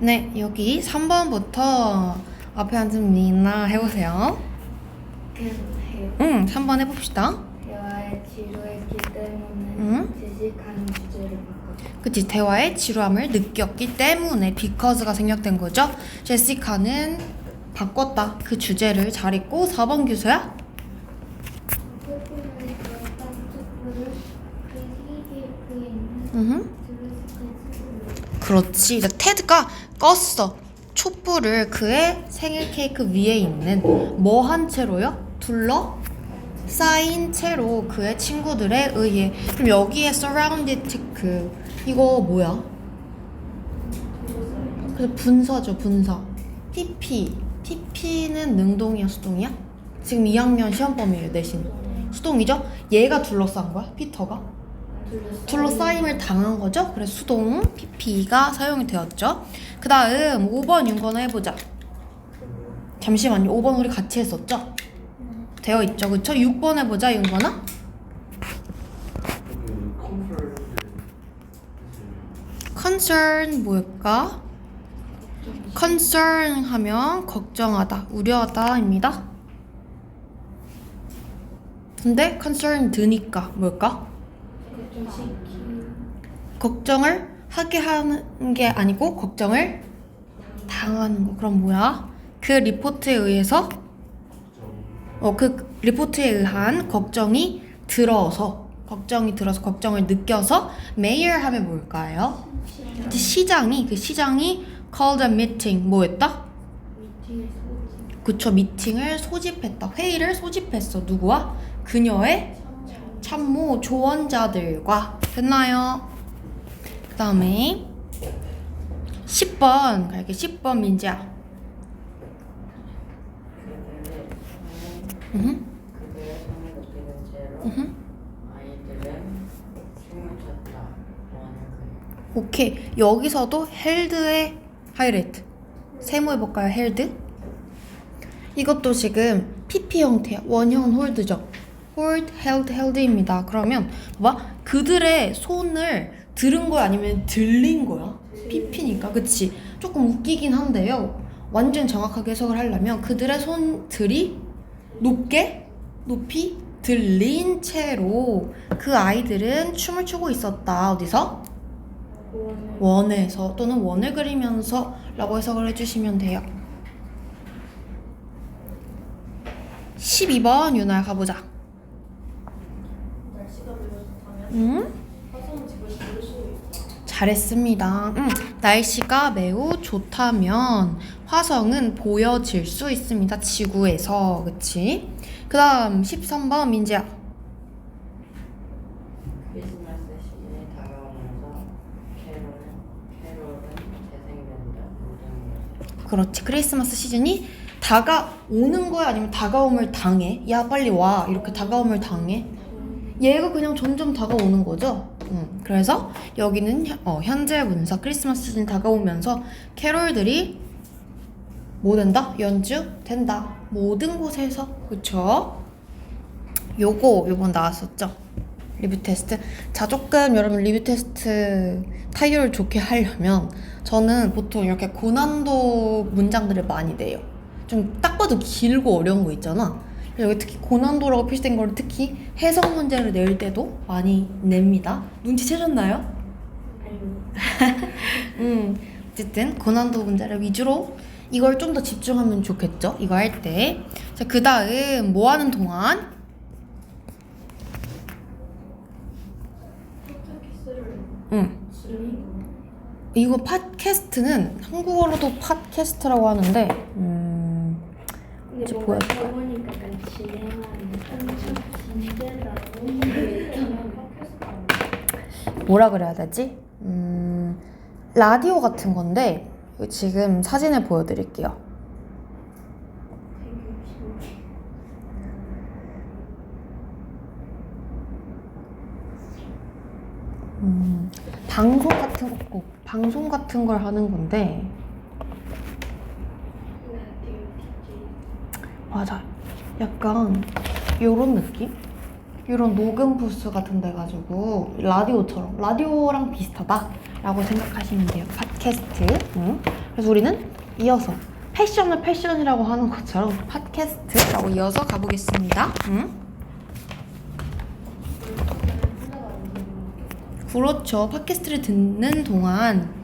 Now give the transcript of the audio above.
네, 여기 3번부터 앞에 앉은 미나 해보세요. 계속 해요. 응, 3번 해봅시다. 대화에 지루했기 때문에 응? 제식하는 주제를 바꿨어요. 그치, 대화에 지루함을 느꼈기 때문에 because가 생략된 거죠. 제시카는 바꿨다. 그 주제를 잘 읽고 4번 교수야? 응. 그렇지. 테드가 껐어. 촛불을 그의 생일 케이크 위에 있는 뭐 한 채로요? 둘러 쌓인 채로 그의 친구들에 의해. 그럼 여기에 surrounded 그 이거 뭐야? 그래서 분사죠, 분사. PP. PP는 능동이야, 수동이야? 지금 2학년 시험 범위예요, 내신. 수동이죠? 얘가 둘러싼 거야, 피터가? 둘러싸임을 당한 거죠? 그래서 수동 PP가 사용이 되었죠. 그 다음 5번 윤건아 해보자. 잠시만요. 5번 우리 같이 했었죠? 되어 있죠, 그쵸? 6번 해보자, 윤건아. concern 뭘까? concern 하면 걱정하다, 우려하다입니다. 근데 concern 드니까 뭘까? 걱정을 하게 하는 게 아니고 걱정을 당하는 거. 그럼 뭐야? 그 리포트에 의해서 어 그 리포트에 의한 걱정이 들어서 걱정이 들어서 걱정을 느껴서 mayor 하면 뭘까요? 시장이 그 시장이 called a meeting 뭐 했다? 그쵸 미팅을 소집했다 회의를 소집했어 누구와? 그녀의 참모 조언자들과 됐나요? 그 다음에 10번 갈게 10번 민지야 음. 음. 오케이 여기서도 헬드의 하이라이트 세모해볼까요 헬드? 이것도 지금 PP 형태야 원형 홀드죠 hold, held, held입니다 그러면 봐봐 그들의 손을 들은 거야 아니면 들린 거야? PP니까 그치 조금 웃기긴 한데요 완전 정확하게 해석을 하려면 그들의 손들이 높게 높이 들린 채로 그 아이들은 춤을 추고 있었다 어디서? 원에서 또는 원을 그리면서 라고 해석을 해주시면 돼요. 12번 유나야 가보자. 있다. 잘했습니다. 응. 날씨가 매우 좋다면 화성은 보여질 수 있습니다. 지구에서. 그치? 그 다음 13번 민지야. 크리스마스 시즌이 다가오면서 캐롤은 캐롤은 재생된다. 모든 것이. 그렇지. 크리스마스 시즌이 다가오는 거야? 아니면 다가옴을 당해? 야, 빨리 와. 이렇게 다가옴을 당해? 얘가 그냥 점점 다가오는 거죠. 음, 그래서 여기는 현- 어, 현재 문서 크리스마스 시즌 다가오면서 캐롤들이 뭐 된다? 연주 된다. 모든 곳에서 그쵸? 요거 요번 나왔었죠. 리뷰 테스트. 자 조금 여러분 리뷰 테스트 타율을 좋게 하려면 저는 보통 이렇게 고난도 문장들을 많이 내요. 좀 딱 봐도 길고 어려운 거 있잖아. 여기 특히 고난도라고 표시된 거를 특히 해석 문제를 낼 때도 많이 냅니다. 눈치채셨나요? 음, 어쨌든 고난도 문제를 위주로 이걸 좀 더 집중하면 좋겠죠? 이거 할 때. 자, 그 다음 뭐 하는 동안? 응. 이거 팟캐스트는 한국어로도 팟캐스트라고 하는데, 음, 뭔가 보여줄까요? 뭐라 그래야 되지? 음, 라디오 같은 건데, 지금 사진을 보여드릴게요. 음, 방송 같은 거, 꼭 방송 같은 걸 하는 건데, 맞아. 약간 요런 느낌? 이런 녹음 부스 같은 데 가지고 라디오처럼 라디오랑 비슷하다라고 생각하시면 돼요. 팟캐스트. 응? 그래서 우리는 이어서 패션을 패션이라고 하는 것처럼 팟캐스트라고 이어서 가보겠습니다. 응? 그렇죠. 팟캐스트를 듣는 동안